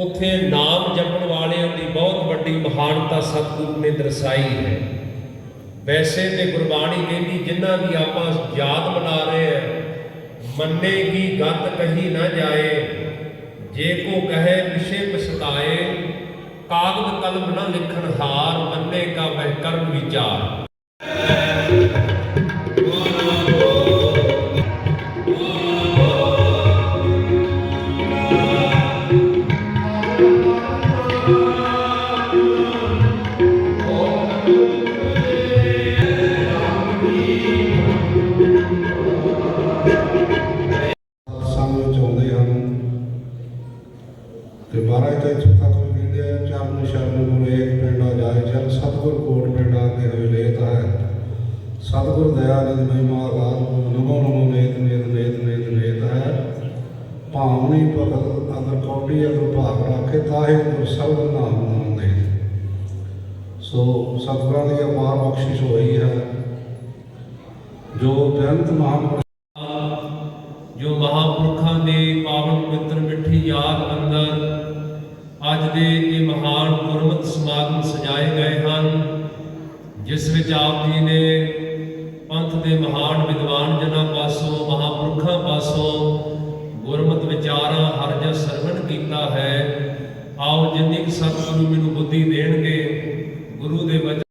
ਉੱਥੇ ਨਾਮ ਜਪਣ ਵਾਲਿਆਂ ਦੀ ਬਹੁਤ ਵੱਡੀ ਮਹਾਨਤਾ ਸਤਿਗੁਰੂ ਨੇ ਦਰਸਾਈ ਹੈ। ਵੈਸੇ ਤੇ ਗੁਰਬਾਣੀ ਕਹਿੰਦੀ, ਜਿਨ੍ਹਾਂ ਦੀ ਆਪਾਂ ਯਾਦ ਬਣਾ ਰਹੇ ਹਾਂ, ਮੰਨੇ ਕੀ ਗਤ ਕਹੀ ਨਾ ਜਾਏ, ਜੇ ਕੋ ਕਹੇ ਵਿਸ਼ੇ ਪਛਤਾਏ, ਕਾਗਦ ਕਲਮ ਨਾ ਲਿਖਣ ਹਾਰ, ਮੰਨੇ ਕਾ ਵਹਿ ਕਰਮ ਵਿਚਾਰ। ਤੇ ਮਹਾਰਾਜ ਕਹਿੰਦੇ ਆ ਚਰਨ ਸ਼ਰਨ ਗੁਰ ਪਿੰਡਾ ਜਾਏ। ਚਲ ਸਤਿਗੁਰ ਕੋਟ ਪਿੰਡਾ ਦੇ ਹੋਏ ਹੈ ਸਤਿਗੁਰ ਦਇਆ ਨਿਧ ਮਹਿਮਾ ਰਾਜ ਨਮੋ ਨਮੋ ਨੇਤ ਨੇਤ ਨੇਤ ਨੇਤ ਨੇਤ ਹੈ ਭਾਵਨੀ ਭਗਤ ਅਦਰ ਕੌਟੀ ਅਦਰ ਭਾਗ ਰਾਖੇ, ਤਾਹੇ ਗੁਰ ਸਬਦ ਨਾਮ ਨਾਮ ਦੇ ਸੋ ਸਤਿਗੁਰਾਂ ਦੀ ਅਪਾਰ ਬਖਸ਼ਿਸ਼ ਹੋਈ ਹੈ। ਜੋ ਬੇਅੰਤ ਮਹਾਂਪੁਰਸ਼ ਜੋ ਮਹਾਪੁਰਖਾਂ ਦੇ ਪਾਵਨ ਪਵਿੱਤਰ ਮਿੱਠੀ ਯਾਦ ਅੰਦਰ ਅੱਜ ਦੇ ਇਹ ਮਹਾਨ ਗੁਰਮਤਿ ਸਮਾਗਮ ਸਜਾਏ ਗਏ ਹਨ, ਜਿਸ ਵਿੱਚ ਆਪ ਜੀ ਨੇ ਪੰਥ ਦੇ ਮਹਾਨ ਵਿਦਵਾਨ ਜਨਾਂ ਪਾਸੋਂ, ਮਹਾਪੁਰਖਾਂ ਪਾਸੋਂ ਗੁਰਮਤਿ ਵਿਚਾਰਾਂ ਹਰ ਜਸ ਸਰਵਣ ਕੀਤਾ ਹੈ। ਆਓ ਜਿੰਨੀ ਕੁ ਸਤਿਗੁਰੂ ਮੈਨੂੰ ਬੁੱਧੀ ਦੇਣਗੇ, ਗੁਰੂ ਦੇ ਵਚਨ